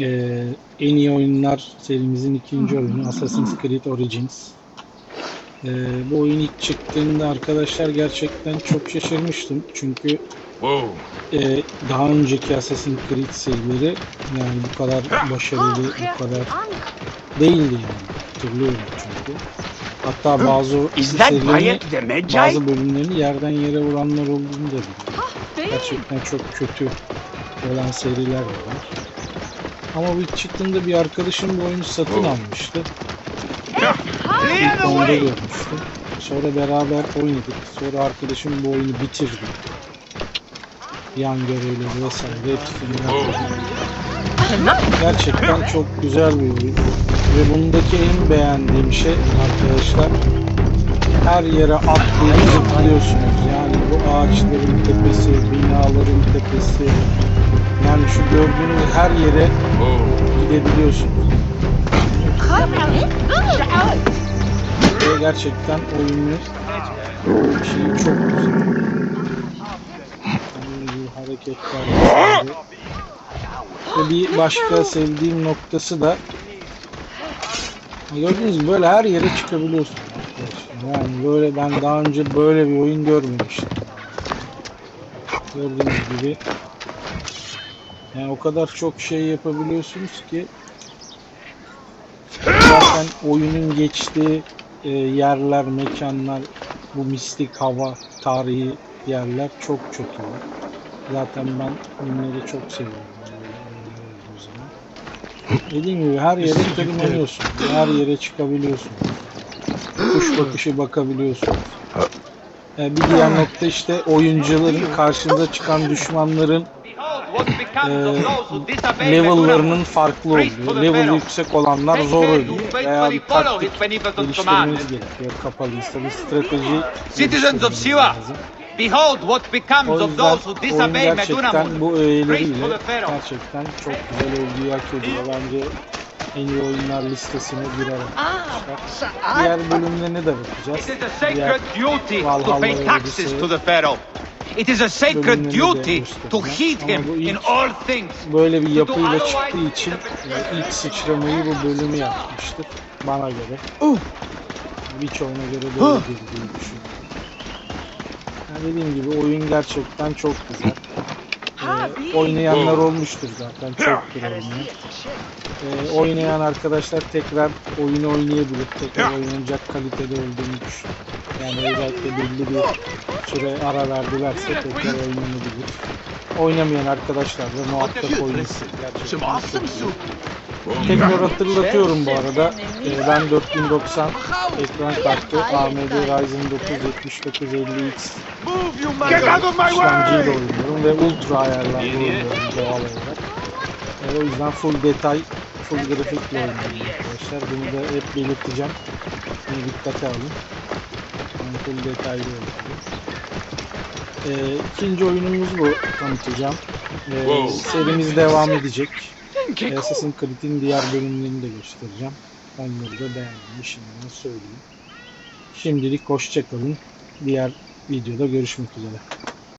Ee, en iyi oyunlar serimizin ikinci oyunu Assassin's Creed Origins. Ee, bu oyun ilk çıktığında arkadaşlar gerçekten çok şaşırmıştım. Çünkü Whoa. e, daha önceki Assassin's Creed serileri yani bu kadar başarılı, bu kadar değildi yani. Hatırlıyorum çünkü. Hatta bazı serilerini, bazı bölümlerini yerden yere vuranlar olduğunu da biliyorum. Gerçekten çok kötü olan seriler de var. Ama bu ilk çıktığında bir arkadaşım bu oyunu satın Oh. almıştı. İlk onda görmüştüm. Sonra beraber oynadık. Sonra arkadaşım bu oyunu bitirdi. Yan görevleri vesaire hepsi finalde. Gerçekten çok güzel bir oyun. Ve bundaki en beğendiğim şey arkadaşlar her yere atlayıp zıplıyorsunuz. Yani bu ağaçların tepesi, binaların tepesi. Yani şu gördüğünüz her yere gidebiliyorsunuz. Ve gerçekten oyunun şeyi çok güzel. Hareketler. Ve bir başka sevdiğim noktası da gördüğünüz gibi böyle her yere çıkabiliyorsunuz. Arkadaşlar. Yani böyle ben daha önce böyle bir oyun görmemiştim. Gördüğünüz gibi yani o kadar çok şey yapabiliyorsunuz ki zaten oyunun geçtiği e, yerler, mekanlar, bu mistik hava, tarihi yerler çok çok iyi. Zaten ben filmleri çok seviyorum. Dediğim gibi her yere tırmanıyorsun. Her yere çıkabiliyorsun. Kuş bakışı bakabiliyorsun. E, bir diğer nokta işte oyuncuların karşında çıkan düşmanların e, level'larının farklı olduğu. Level yüksek olanlar zor ölüyor. Veya bir taktik geliştirmeniz gerekiyor kapalıysa bir strateji Citizens of geliştirmeniz Siva. Behold what becomes O of those who disobey gerçekten Medunamut. bu öğeleriyle gerçekten çok güzel övgüyü hak ediyor. Bence en iyi oyunlar listesine girer. Diğer bölümlerine de bakacağız. It is a sacred duty to pay taxes Odyssey to the Pharaoh. It is a sacred duty to heed him in all things. böyle bir yapıyla çıktığı için ilk sıçramayı bu bölümü yapmıştır. Bana göre. Birçoğuna göre de öyledir diye düşünüyorum. Yani dediğim gibi oyun gerçekten çok güzel. Ee, oynayanlar olmuştur zaten çoktur oynayan. Ee, oynayan arkadaşlar tekrar oyunu oynayabilir. Tekrar oynanacak kalitede olduğunu düşünüyorum. Yani özellikle belli bir süre ara verdilerse tekrar oynanabilir. Oynamayan arkadaşlar da muhakkak oynasın. Gerçekten çok iyi. Tekrar hatırlatıyorum bu arada. Ee, ben 4090 ekran kartı AMD Ryzen 9 7950X Get out of my işlemciyle oynuyorum ve ultra ayarlarla oynuyorum doğal olarak. Ee, o yüzden full detay, full grafikle oynuyorum arkadaşlar. Bunu da hep belirteceğim. Bunu dikkate alın. Full detaylı oynuyorum. Ee, ikinci oyunumuz bu tanıtacağım. Ee, Wow. serimiz devam edecek. Assassin's Creed'in diğer bölümlerini de göstereceğim. Onları da beğendim. Şimdiden söyleyeyim. Şimdilik hoşçakalın. Diğer videoda görüşmek üzere.